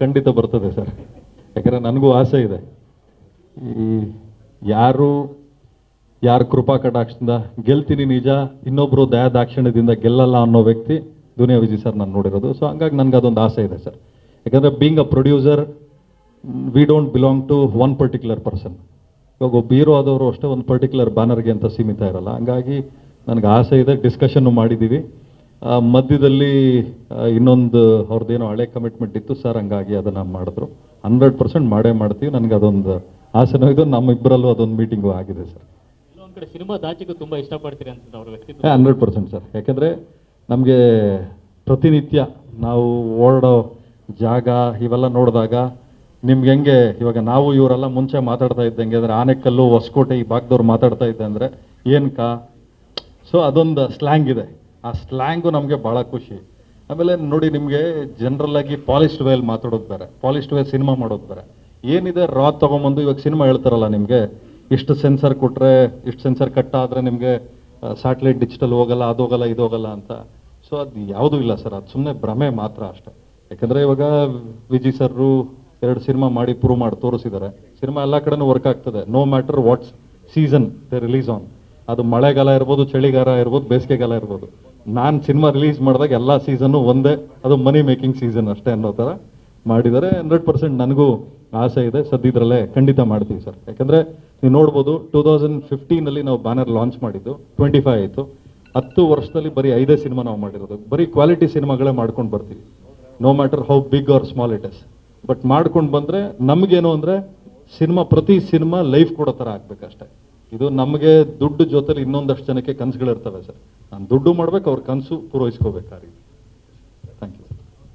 ಖಂಡಿತ ಬರ್ತದೆ ಸರ್. ಯಾಕಂದ್ರೆ ನನಗೂ ಆಸೆ ಇದೆ. ಈ ಯಾರು ಯಾರು ಕೃಪಾ ಕಟಾಕ್ಷದಿಂದ ಗೆಲ್ತೀನಿ ನಿಜ, ಇನ್ನೊಬ್ರು ದಯಾ ದಾಕ್ಷಿಣ್ಯದಿಂದ ಗೆಲ್ಲಲ್ಲ ಅನ್ನೋ ವ್ಯಕ್ತಿ ದುನಿಯಾ ವಿಜಿ ಸರ್ ನಾನು ನೋಡಿರೋದು. ಸೊ ಹಂಗಾಗಿ ನನಗೆ ಅದೊಂದು ಆಸೆ ಇದೆ ಸರ್. ಯಾಕಂದ್ರೆ being a producer we don't belong to one particular person ಇವಾಗ ಒಬ್ಬ ಹೀರೋ ಆದವರು ಅಷ್ಟೇ ಒಂದು ಪರ್ಟಿಕ್ಯುಲರ್ ಬ್ಯಾನರ್ಗೆ ಅಂತ ಸೀಮಿತ ಇರಲ್ಲ. ಹಂಗಾಗಿ ನನಗೆ ಆಸೆ ಇದೆ ಡಿಸ್ಕಷನ್ನು ಮಾಡಿದ್ದೀವಿ. ಮಧ್ಯದಲ್ಲಿ ಇನ್ನೊಂದು ಅವ್ರದ್ದೇನೋ ಹಳೆ ಕಮಿಟ್ಮೆಂಟ್ ಇತ್ತು ಸರ್ ಹಂಗಾಗಿ ಅದನ್ನು ಮಾಡಿದ್ರು. ಹಂಡ್ರೆಡ್ ಪರ್ಸೆಂಟ್ ಮಾಡೇ ಮಾಡ್ತೀವಿ ನನಗೆ ಅದೊಂದು ಆಸೆನೂ ಇದು ನಮ್ಮಿಬ್ಬರಲ್ಲೂ ಅದೊಂದು ಮೀಟಿಂಗು ಆಗಿದೆ ಸರ್. ಕಡೆ ಸಿನಿಮಾ ದಾಚಿಗೂ ತುಂಬಾ ಇಷ್ಟಪಡ್ತೀರಿ ಅಂತ ಅವ್ರ ವ್ಯಕ್ತಿತ್ವ. Hundred percent sir. ಯಾಕೆಂದರೆ ನಮಗೆ ಪ್ರತಿನಿತ್ಯ ನಾವು ಓಡೋ ಜಾಗ ಇವೆಲ್ಲ ನೋಡಿದಾಗ ನಿಮ್ಗೆ ಹೆಂಗೆ ಇವಾಗ ನಾವು ಇವರೆಲ್ಲ ಮುಂಚೆ ಮಾತಾಡ್ತಾ ಇದ್ದಂಗೆ ಅಂದರೆ ಆನೆಕಲ್ಲು ಹೊಸಕೋಟೆ ಈ ಭಾಗದವ್ರು ಮಾತಾಡ್ತಾ ಇದ್ದೆ ಅಂದರೆ ಕಾ ಸೊ ಅದೊಂದು ಸ್ಲ್ಯಾಂಗ್ ಇದೆ. ಆ ಸ್ಲ್ಯಾಂಗು ನಮಗೆ ಭಾಳ ಖುಷಿ. ಆಮೇಲೆ ನೋಡಿ ನಿಮಗೆ ಜನರಲ್ ಆಗಿ ಪಾಲಿಸ್ಟ್ ವೇಲ್ ಮಾತಾಡೋದು ಬೇರೆ. ಪಾಲಿಶ್ಡ್ ವೇ ಸಿನಿಮಾ ಮಾಡೋದು ಬೇರೆ. ಏನಿದೆ ರಾ ತೊಗೊಂಬಂದು ಇವಾಗ ಸಿನಿಮಾ ಹೇಳ್ತಾರಲ್ಲ ನಿಮಗೆ? ಇಷ್ಟು ಸೆನ್ಸರ್ ಕೊಟ್ಟರೆ ಇಷ್ಟು ಸೆನ್ಸರ್ ಕಟ್ ಆದರೆ ನಿಮಗೆ ಸ್ಯಾಟಲೈಟ್ ಡಿಜಿಟಲ್ ಹೋಗಲ್ಲ, ಅದು ಹೋಗಲ್ಲ, ಇದು ಹೋಗಲ್ಲ ಅಂತ. ಸೊ ಅದು ಯಾವುದೂ ಇಲ್ಲ ಸರ್. ಅದು ಸುಮ್ಮನೆ ಭ್ರಮೆ ಮಾತ್ರ ಅಷ್ಟೇ. ಯಾಕಂದರೆ ಇವಾಗ ವಿಜಿ ಸರ್ರು ಎರಡು ಸಿನಿಮಾ ಮಾಡಿ ಪ್ರೂವ್ ಮಾಡಿ ತೋರಿಸಿದ್ದಾರೆ. ಸಿನಿಮಾ ಎಲ್ಲ ಕಡೆನೂ ವರ್ಕ್ ಆಗ್ತದೆ. No matter what's season the release on ಅದು ಮಳೆಗಾಲ ಇರ್ಬೋದು, ಚಳಿಗಾಲ ಇರ್ಬೋದು, ಬೇಸಿಗೆಗಾಲ ಇರ್ಬೋದು. ನಾನು ಸಿನಿಮಾ ರಿಲೀಸ್ ಮಾಡಿದಾಗ ಎಲ್ಲ ಸೀಸನ್ನು ಒಂದೇ. ಅದು ಮನಿ ಮೇಕಿಂಗ್ ಸೀಸನ್ ಅಷ್ಟೇ ಅನ್ನೋ ಥರ ಮಾಡಿದರೆ ಹಂಡ್ರೆಡ್ ಪರ್ಸೆಂಟ್ ನನಗೂ ಆಸೆ ಇದೆ. ಸದ್ಯದ್ರಲ್ಲೇ ಖಂಡಿತ ಮಾಡ್ತೀವಿ ಸರ್. ಯಾಕಂದರೆ ನೀವು ನೋಡ್ಬೋದು ಟೂ ತೌಸಂಡ್ ಫಿಫ್ಟೀನಲ್ಲಿ ನಾವು ಬ್ಯಾನರ್ ಲಾಂಚ್ ಮಾಡಿದ್ದು ಟ್ವೆಂಟಿ ಫೈವ್ ಆಯಿತು. ಹತ್ತು ವರ್ಷದಲ್ಲಿ ಬರೀ ಐದೇ ಸಿನಿಮಾ ನಾವು ಮಾಡಿರೋದು. ಬರೀ ಕ್ವಾಲಿಟಿ ಸಿನಿಮಾಗಳೇ ಮಾಡ್ಕೊಂಡು ಬರ್ತೀವಿ. No matter how big or small it is but ಮಾಡ್ಕೊಂಡು ಬಂದರೆ ನಮಗೇನು ಅಂದರೆ ಸಿನಿಮಾ, ಪ್ರತಿ ಸಿನಿಮಾ ಲೈಫ್ ಕೊಡೋ ಥರ ಆಗ್ಬೇಕಷ್ಟೇ. ಇದು ನಮಗೆ ದುಡ್ಡು ಜೊತೆಲಿ ಇನ್ನೊಂದಷ್ಟು ಜನಕ್ಕೆ ಕನಸುಗಳಿರ್ತವೆ ಸರ್. ನಾನು ದುಡ್ಡು ಮಾಡ್ಬೇಕು, ಅವ್ರ ಕನಸು ಪೂರೈಸ್ಕೋಬೇಕು ಆ ರೀತಿ.